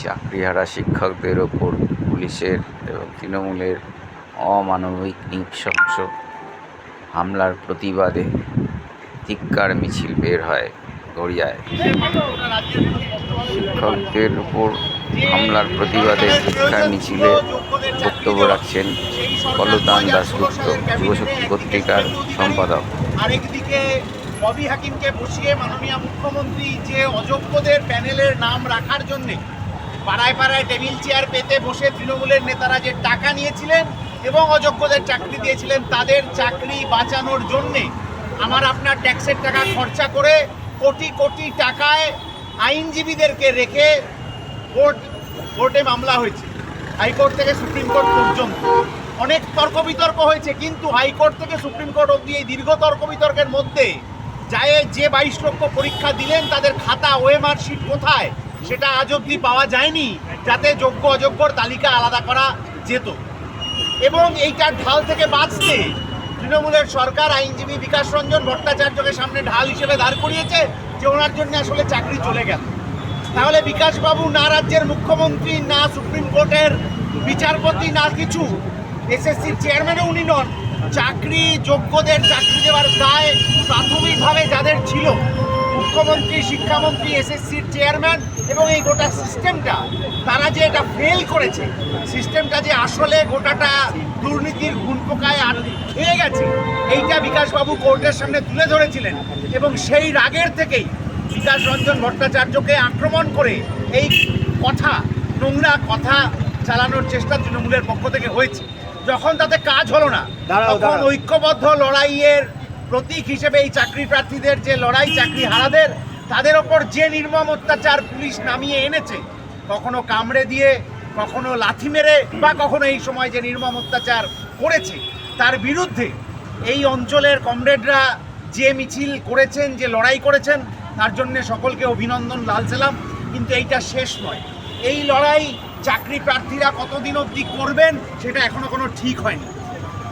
চাকরিহারা শিক্ষকদের ওপর, পুলিশের এবং তৃণমূলের অমানবিক নৃশংস হামলার প্রতিবাদে ধিক্কার মিছিল বের হয় গড়িয়ায়। শিক্ষকদের উপর হামলার প্রতিবাদে ধিক্কার মিছিলে বক্তব্য রাখছেন কলতান দাশগুপ্ত, যুবশক্তি পত্রিকার সম্পাদক। আরেকদিকে ববি হাকিমকে বসিয়ে মাননীয় মুখ্যমন্ত্রী যে অযোগ্যদের প্যানেলের নাম রাখার জন্যে পাড়ায় পাড়ায় টেবিল চেয়ার পেতে বসে তৃণমূলের নেতারা যে টাকা নিয়েছিলেন এবং অযোগ্যদের চাকরি দিয়েছিলেন, তাদের চাকরি বাঁচানোর জন্যে আমার আপনার ট্যাক্সের টাকা খরচা করে কোটি কোটি টাকায় আইনজীবীদেরকে রেখে কোর্ট, কোর্টে মামলা হয়েছে। হাইকোর্ট থেকে সুপ্রিম কোর্ট পর্যন্ত। অনেক তর্ক বিতর্ক হয়েছে, কিন্তু হাইকোর্ট থেকে সুপ্রিম কোর্ট অবধি এই দীর্ঘ তর্ক বিতর্কের মধ্যে, যায় যে বাইশ লক্ষ পরীক্ষা দিলেন, তাদের খাতা, ওএমআর শিট কোথায়? সেটা আজ অবধি পাওয়া যায়নি, যাতে যোগ্য অযোগ্যর তালিকা আলাদা করা যেত। এবং এইটার ঢাল থেকে বাঁচতে তৃণমূলের সরকার আইনজীবী বিকাশ রঞ্জন ভট্টাচার্যকে সামনে ঢাল হিসেবে দাঁড় করিয়েছে যে ওনার জন্য আসলে চাকরি চলে গেল। তাহলে বিকাশবাবু না রাজ্যের মুখ্যমন্ত্রী, না সুপ্রিম কোর্টের বিচারপতি, না কিছু এসএসসির চেয়ারম্যানও উনি নন। চাকরি, যোগ্যদের চাকরি দেওয়ার দায় প্রাথমিকভাবে যাদের ছিল মুখ্যমন্ত্রী শিক্ষামন্ত্রী এসএসসির চেয়ারম্যান এবং এই গোটা সিস্টেমটা তারা যে এটা ফেল করেছে সিস্টেমটা যে আসলে গোটাটা দুর্নীতির গুণ পোকায় আর খেয়ে গেছে এইটা বিকাশবাবু কোর্টের সামনে তুলে ধরেছিলেন এবং সেই রাগের থেকেই বিকাশ রঞ্জন ভট্টাচার্যকে আক্রমণ করে এই কথা নোংরা কথা চালানোর চেষ্টা তৃণমূলের পক্ষ থেকে হয়েছে। যখন তাতে কাজ হলো না তখন ঐক্যবদ্ধ লড়াইয়ের প্রতীক হিসেবে এই চাকরি প্রার্থীদের, যে লড়াই চাকরি হারাদের, তাদের ওপর যে নির্মম অত্যাচার পুলিশ নামিয়ে এনেছে, কখনো কামড়ে দিয়ে, কখনো লাথি মেরে বা কখনো এই সময় যে নির্মম অত্যাচার করেছে, তার বিরুদ্ধে এই অঞ্চলের কমরেডরা যে মিছিল করেছেন, যে লড়াই করেছেন, তার জন্য সকলকে অভিনন্দন, লাল সালাম। কিন্তু এইটা শেষ নয়। এই লড়াই চাকরি প্রার্থীরা কতদিন অবধি করবেন, সেটা এখনও কোনো ঠিক হয়নি।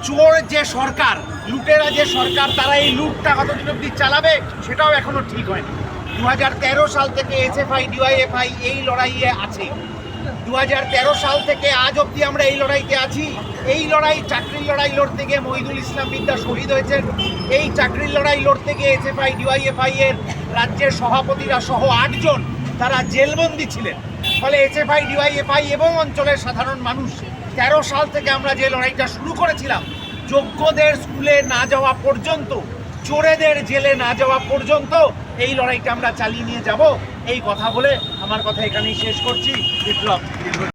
চোর যে সরকার, লুটেরা যে সরকার, তারা এই লুটটা কতদিন অবধি চালাবে সেটাও এখনও ঠিক হয়নি। দু হাজার তেরো সাল থেকে এসএফআই, ডিওয়াইএফআই এই লড়াইয়ে আছে। দু হাজার তেরো সাল থেকে আজ অবধি আমরা এই লড়াইতে আছি। এই লড়াই, চাকরির লড়াই লড়তে গিয়ে মহিদুল ইসলাম বিদ্যা শহীদ হয়েছেন। এই চাকরির লড়াই লড়তে গিয়ে এসএফআই, ডিওয়াইএফআই এর রাজ্যের সভাপতিরা সহ আটজন তারা জেলবন্দি ছিলেন। ফলে এসএফআই, ডিওয়াইএফআই এবং অঞ্চলের সাধারণ মানুষ, তেরো সাল থেকে আমরা যে লড়াইটা শুরু করেছিলাম, যোগ্যদের স্কুলে না যাওয়া পর্যন্ত, চোরেদের জেলে না যাওয়া পর্যন্ত এই লড়াইটা আমরা চালিয়ে নিয়ে যাব। এই কথা বলে আমার কথা এখানেই শেষ করছি। বিপ্লব